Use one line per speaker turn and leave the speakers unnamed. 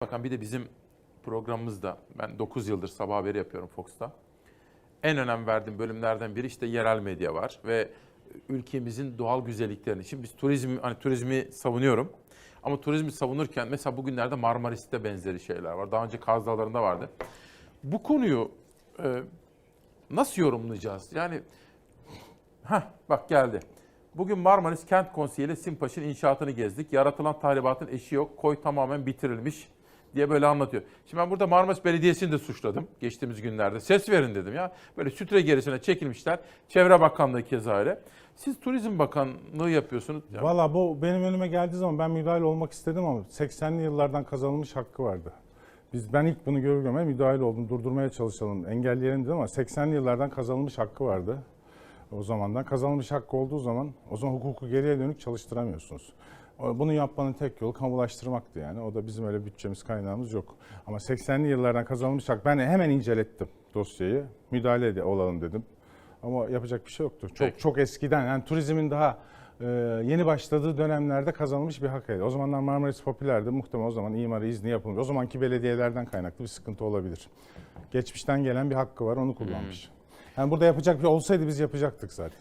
Bakan bir de bizim programımızda ben 9 yıldır sabah haberi yapıyorum Fox'ta. En önem verdiğim bölümlerden biri işte yerel medya var ve ülkemizin doğal güzelliklerini. Şimdi biz turizm hani turizmi savunuyorum. Ama turizmi savunurken mesela bugünlerde Marmaris'te benzeri şeyler var. Daha önce Kaz Dağları'nda vardı. Bu konuyu e, nasıl yorumlayacağız? Yani Heh, bak geldi. Bugün Marmaris Kent Konseyi ile Simpaş'ın inşaatını gezdik. Yaratılan tahribatın eşi yok. Koy tamamen bitirilmiş diye böyle anlatıyor. Şimdi ben burada Marmaris Belediyesi'ni de suçladım geçtiğimiz günlerde. Ses verin dedim ya. Böyle sütre gerisine çekilmişler. Çevre Bakanlığı keza öyle. Siz Turizm Bakanlığı yapıyorsunuz. Ya,
Valla bu benim önüme geldiği zaman ben müdahil olmak istedim ama 80'li yıllardan kazanılmış hakkı vardı. Biz ben ilk bunu görür görmez müdahil oldum, durdurmaya çalışalım, engelleyelim dedim ama 80'li yıllardan kazanılmış hakkı vardı. O zamandan kazanılmış hakkı olduğu zaman o zaman hukuku geriye dönük çalıştıramıyorsunuz. Bunu yapmanın tek yolu kamulaştırmaktı yani. O da bizim öyle bütçemiz kaynağımız yok. Ama 80'li yıllardan kazanılmış hak ben hemen incelettim dosyayı. Müdahale ede- olalım dedim. Ama yapacak bir şey yoktu. Çok
Peki.
çok eskiden yani turizmin daha e, yeni başladığı dönemlerde kazanılmış bir hakkıydı. O zamanlar Marmaris popülerdi. Muhtemelen o zaman imarı izni yapılmış. O zamanki belediyelerden kaynaklı bir sıkıntı olabilir. Geçmişten gelen bir hakkı var onu kullanmış. Yani burada yapacak bir olsaydı biz yapacaktık zaten.